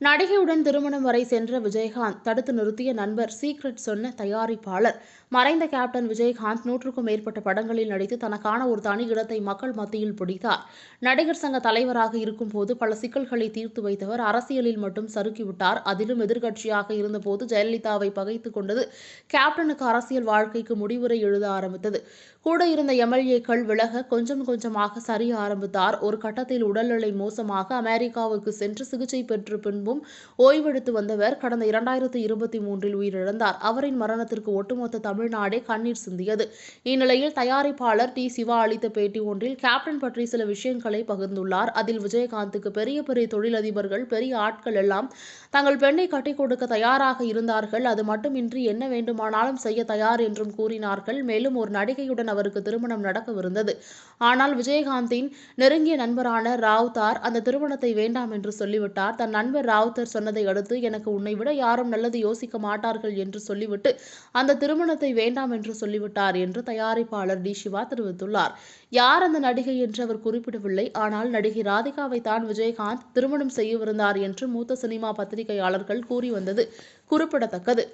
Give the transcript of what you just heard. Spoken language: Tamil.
நடிகையுடன் திருமணம் வரை சென்ற விஜயகாந்த் தடுத்து நிறுத்திய நண்பர் சீக்ரெட் சொன்ன தயாரிப்பாளர். மறைந்த கேப்டன் விஜயகாந்த் நூற்றுக்கும் மேற்பட்ட படங்களில் நடித்து தனக்கான ஒரு தனி இடத்தை மக்கள் மத்தியில் பிடித்தார். நடிகர் சங்க தலைவராக இருக்கும்போது பல சிக்கல்களை தீர்த்து வைத்தவர் அரசியலில் மட்டும் சறுக்கிவிட்டார். அதிலும் எதிர்க்கட்சியாக இருந்தபோது ஜெயலலிதாவை பகைத்துக் கொண்டது கேப்டனுக்கு அரசியல் வாழ்க்கைக்கு முடிவுரை எழுத ஆரம்பித்தது. கூட இருந்த எம்எல்ஏக்கள் விலக கொஞ்சம் கொஞ்சமாக சரிய ஆரம்பித்தார். ஒரு கட்டத்தில் உடல்நிலை மோசமாக அமெரிக்காவுக்கு சென்று சிகிச்சை பெற்று குடும்பம் ஓய்வெடுத்து வந்தவர் கடந்த இரண்டாயிரத்து இருபத்தி மூன்றில் உயிரிழந்தார். அவரின் மரணத்திற்கு ஒட்டுமொத்த தமிழ்நாடே கண்ணீர் சிந்தியது. இந்நிலையில் தயாரிப்பாளர் டி. சிவா அளித்த பேட்டி ஒன்றில் கேப்டன் பற்றி சில விஷயங்களை பகிர்ந்துள்ளார். அதில் விஜயகாந்துக்கு பெரிய பெரிய தொழிலதிபர்கள் பெரிய ஆட்கள் எல்லாம் தங்கள் பெண்ணை கட்டிக் கொடுக்க தயாராக இருந்தார்கள். அது மட்டுமின்றி என்ன வேண்டுமானாலும் செய்ய தயார் என்றும் கூறினார்கள். மேலும் ஒரு நடிகையுடன் அவருக்கு திருமணம் நடக்கவிருந்தது. ஆனால் விஜயகாந்தின் நெருங்கிய நண்பரான ராவ்தார் அந்த திருமணத்தை வேண்டாம் என்று சொல்லிவிட்டார். தன் நண்பர் ராவுத்தர் சொன்னதை அடுத்து எனக்கு உன்னை விட யாரும் நல்லது யோசிக்க மாட்டார்கள் என்று சொல்லிவிட்டு அந்த திருமணத்தை வேண்டாம் என்று சொல்லிவிட்டார் என்று தயாரிப்பாளர் டி சிவா தெரிவித்துள்ளார். யார் அந்த நடிகை என்று அவர் குறிப்பிடவில்லை. ஆனால் நடிகை ராதிகாவை தான் விஜயகாந்த் திருமணம் செய்யவிருந்தார் என்று மூத்த சினிமா பத்திரிகையாளர்கள் கூறி வந்தது குறிப்பிடத்தக்கது.